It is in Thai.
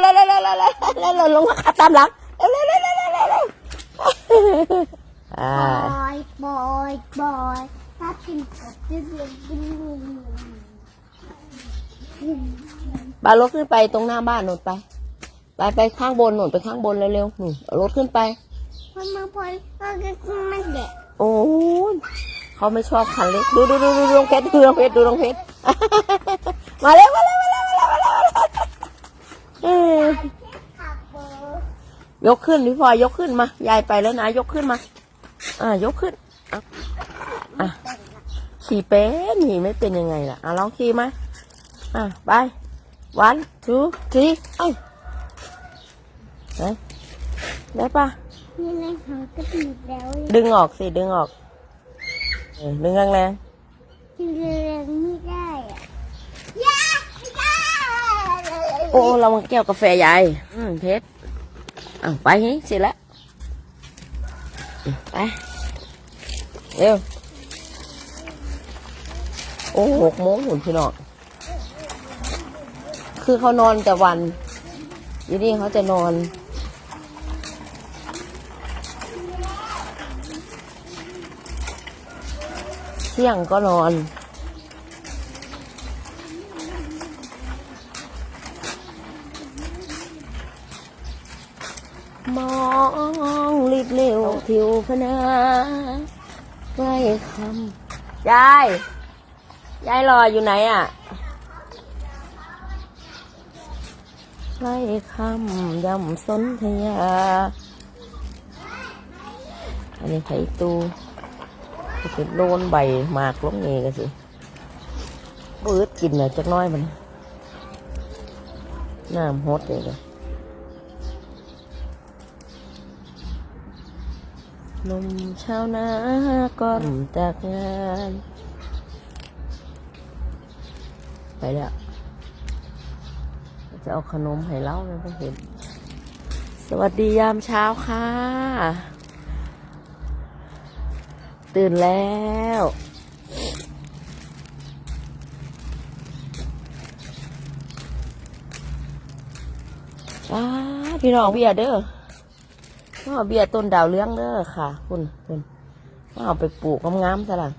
เร็วเร็วเร็วเร็วเร็วเร็วลงมาขับตามหลังเร็วเร็วเร็วเร็วเร็วเร็วอ่าบอยบอยบอยถ้ากินกบจะเรียนกินงูบารถขึ้นไปตรงหน้าบ้านหนุนไป ไปไปข้างบนหนุนไปข้างบนเร็วๆหนุนเอารถขึ้นไปพอมาพอก็คือมันเด็กโอ้ยเขาไม่ชอบคันเล็ก ดูดูดูดูดูน้องเพชรดูน้องเพชรดูน้องเพชร มาเร็วมาเร็ว เออขับเบอร์ยกขึ้นพี่พลอยยกขึ้นมายายไปแล้วนะ ยกขึ้นมา อ่ายกขึ้นอะอะขี่เป็นขี่ไม่เป็นยังไงล่ะอะลองขี่มาอะไป one two three เอ้าไหนได้ปะนี่ในหางก็ติดแล้วดึงออกสิดึงออกเออดึงแรงที่เรียนไม่ได้อะยาย่า ๆ โอ้เรามาแก้วกาแฟยายอืมเพชรอะไปงี้เสร็จแล้วไปเร็วโอ้หกโมงหุ่นพี่น้องคือเขานอนแต่วันอยู่นี่เขาจะนอน เที่ยงก็นอน มองรีบเร็วทิวพนาใกล้คำยาย ยายรออยู่ไหนอะใกล้คำยำสนธยา อันนี้ไข่ตูก็จะโดนใบหมากลงเงกันสิบืดกินหน่อยจักหน้อยมันน้ำฮดเลยเลย หนุ่มชาวนาก่อนจากงาน ไปแล้ว จะเอาขนมให้เล่าไม่ต้องเห็นสวัสดียามเช้าค่ะ ตื่นแล้วอ้าพี่น้องพี่อะเด้อ ก็เบียต้นดาวเรืองเด้อค่ะ คุณคุณก็เอาไปปลูกงามๆซะละ